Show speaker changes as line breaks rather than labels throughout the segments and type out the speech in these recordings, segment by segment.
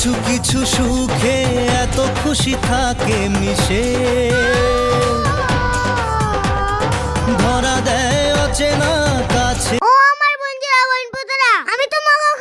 কিছু কিছু সুখে এত খুশি থাকে মিশে। ধরা দেয় অচেনা কাছে।
ও আমার আমি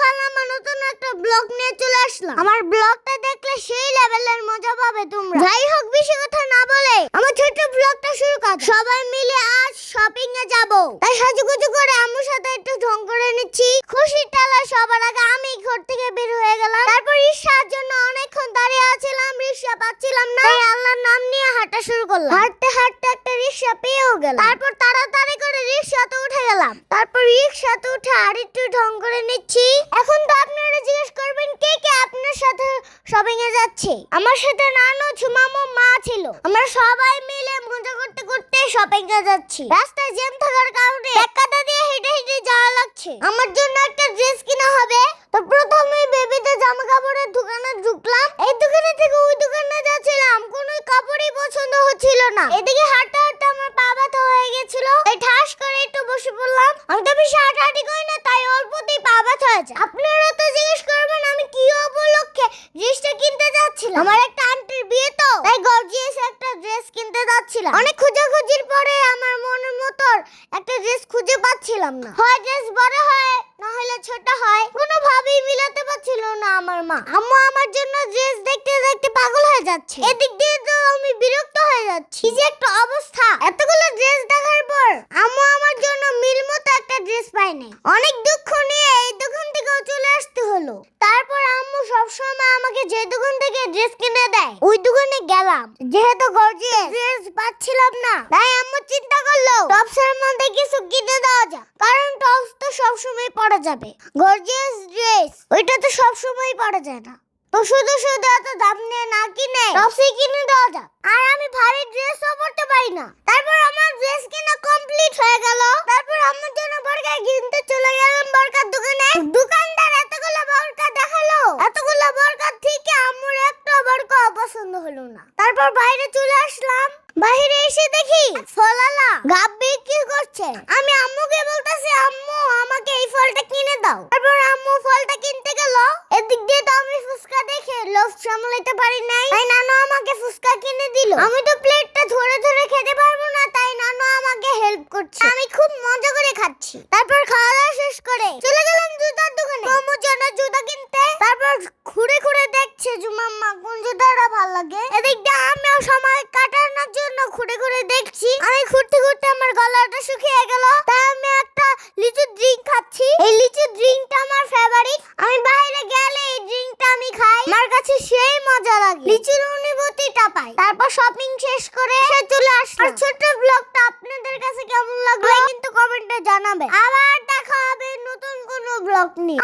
খালাম নতুন একটা ব্লগ নিয়ে চলে আসলাম। আমার ব্লগটা দেখলে সেই লেভেলের মজা পাবে তোমরা। যাই হোক, বেশি কথা না বলে আমার ছোট ব্লগটা শুরু কর। সবাই মিলে আজ শপিং এ যাব। তাই সাজুগুজু করে আম্মুর সাথে একটু ঢং করে নিচ্ছি। খুশির টালা সবার আগে আমি ঘর থেকে বের হয়ে গেলাম। তারপর রিক্সার জন্য অনেকক্ষণ দাঁড়িয়ে আছিলাম রিক্সা পাচ্ছিলাম না তাই আল্লাহর নাম নিয়ে হাঁটা শুরু করলাম হাঁটতে হাঁটতে একটা রিক্সা পেয়েও গেলাম। তারপর তাড়াতাড়ি করে রিক্সাতে উঠে গেলাম। তারপর রিক্সাতে উঠে আর একটু ঢং করে নিচ্ছি। এখন তো আপনারা জিজ্ঞেস করবেন, কে কে আপনার সাথে শপিং এ যাচ্ছে? আমার সাথে নানু, ঝুমামু, মা ছিল। আমরা সবাই মিলে মজা করতে করতে শপিং এ যাচ্ছি। রাস্তায় জ্যাম থাকার কারণে ধাক্কাটা দিয়ে হেঁটে হেঁটে যাওয়া লাগছে। আমার জন্য একটা ড্রেস কিনা হবে। তো প্রথমে বেবিতে জামা কাপড়ের দোকানে ঢুকলাম। এই দোকানে থেকে ওই দোকানে যাচ্ছিলাম। কোনো কাপড়ই পছন্দ হচ্ছিল না। এদিকে হাঁটতে হাঁটতে আমার পা ব্যথা হয়ে গেছিল তাই ঠাস করে একটু বসে পড়লাম আমি তো বেশি হাঁটাহাঁটি করি না তাই অল্পতেই পা ব্যথা হয়েছে আপনারা তো জিজ্ঞেস করবেন আমি কি উপলক্ষে ড্রেসটা কিনতে যাচ্ছিলাম। আমার একটা আন্টির বিয়ে তো, তাই গর্জিয়াস একটা ড্রেস কিনতে যাচ্ছিলাম। অনেক খোঁজাখুঁজির পরে আমার মনের মতো একটা ড্রেস খুঁজে পাচ্ছিলাম না। হয় ড্রেস বড় হয়, না হলে ছোট হয়, কোনোভাবেই মিলাতে পারছিল না আমার মা। আম্মু আমার জন্য ড্রেস দেখতে দেখতে পাগল হয়ে যাচ্ছে। এদিক দিয়ে তো আমি বিরক্ত হয়ে যাচ্ছি। যে একটা অবস্থা। এতগুলো ড্রেস দেখার পর আম্মু আমার জন্য মিল মতো একটা ড্রেস পাইনি অনেক দুঃখ নিয়ে এই দোকান থেকেও চলে আসতে হলো তারপর আম্মু সবসময় আমাকে যে দোকান থেকে ড্রেস কিনে দেয়, ওই দোকানে গেলাম। যেহেতু গর্জিয়াস ড্রেস পাচ্ছিলাম না, তাই আম্মু চিন্তা করল, টপসের মধ্যে কিছু কিনে দেওয়া যাক, কারণ টপস তো সবসময় পরা যাবে। গর্জিয়াস ড্রেস ওইটা তো সবসময় পরা যায় না। তো শুধু শুধু এত দাম নিয়ে না কিনে টপসই কিনে দেওয়া যাক। আর আমি ভারী ড্রেসও পরতে পারি না। তারপর আমার ড্রেস কিনা কমপ্লিট হয়ে গেল তারপর আমার জন্য বরকা কিনতে চলে গেলাম বরকার দোকানে দোকানদার এতগুলো বরকা দেখাল এতগুলো বরকা থেকে আম্মুর একটা বরকা পছন্দ হলো না তারপর বাইরে চলে আসলাম। বাইরে এসে দেখি ফলালা গাব বিক্রি করছে। আমি আম্মুকে বলতেছি, আম্মু, আমাকে এই ফলটা কিনে দাও। তারপর আম্মু ফলটা কিনতে গেল। এদিক দিয়ে তো আমি ফুচকা দেখে লোভ সামলাতে পারি নাই। তাই নানু আমাকে ফুচকা কিনে দিল। আমি তো প্লেটটা ধরে ধরে খেতে পারব না, তাই নানু আমাকে হেল্প করছে। আমি খুব মজা করে খাচ্ছি। তারপর খাওয়া দাওয়া শেষ করে চলে গেলাম জুতার দোকানে। মোমোর জন্য জুতা কিনতে। তারপর ঘুরে ঘুরে দেখছে, জুমাম্মা, কোন জুতাটা ভালো লাগে? এদিক ঘুরে ঘুরে দেখছি, আমি ঘুরতে ঘুরতে আমার গলাটা শুকিয়ে গেল। তাই আমি একটা লিচু ড্রিঙ্ক খাচ্ছি। এই লিচু ড্রিঙ্কটা আমার ফেভারিট আমি বাইরে গেলে এই ড্রিঙ্কটা আমি খাই। আমার কাছে সেই মজা লাগে। লিচুর অনুভূতিটা পাই। তারপর শপিং শেষ করে সে চলে আসলো। আর ছোট্ট ব্লগটা আপনাদের কাছে কেমন লাগল? কিন্তু কমেন্টে জানাবে আবার দেখা হবে নতুন কোনো ব্লগ নিয়ে।